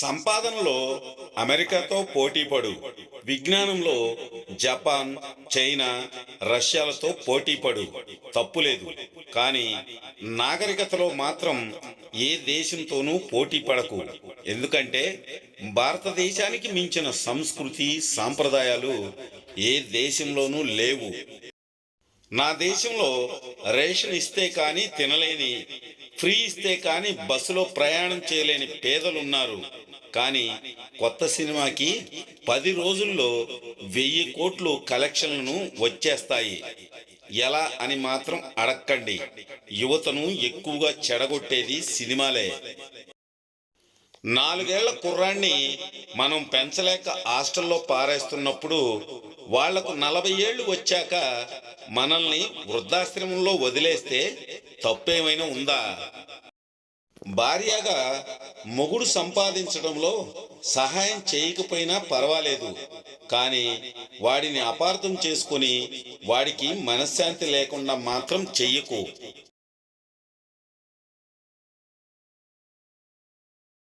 సంపాదనలో అమెరికాతో పోటీపడు విజ్ఞానంలో Japan China రష్యాలతో పోటీపడు తప్పులేదు కానీ నాగరికతలో మాత్రం ఏ దేశంతోనూ పోటీ పడకు. ఎందుకంటే భారతదేశానికి మించిన సంస్కృతి సాంప్రదాయాలు ఏ దేశంలోనూ లేవు. నా దేశంలో రేషన్ ఇస్తే కానీ తినలేని ఫ్రీ ఇస్తే కానీ బస్సులో ప్రయాణం చేయలేని పేదలున్నారు. కానీ కొత్త సినిమాకి పది రోజుల్లో వెయ్యి కోట్లు కలెక్షన్లను వచ్చేస్తాయి. ఎలా అని మాత్రం అడక్కండి. యువతను ఎక్కువగా చెడగొట్టేది సినిమాలే. నాలుగేళ్ళ కుర్రాన్ని మనం పెంచలేక హాస్టల్లో పారేస్తున్నప్పుడు వాళ్ళకు నలభై ఏళ్ళు వచ్చాక మనల్ని వృద్ధాశ్రమంలో వదిలేస్తే తప్పేమైనా ఉందా? భార్యగా మొగుడు సంపాదించడంలో సహాయం చేయకపోయినా పర్వాలేదు. కానీ వాడిని అపార్థం చేసుకొని వాడికి మనశ్శాంతి లేకుండా మాత్రం చెయ్యకు.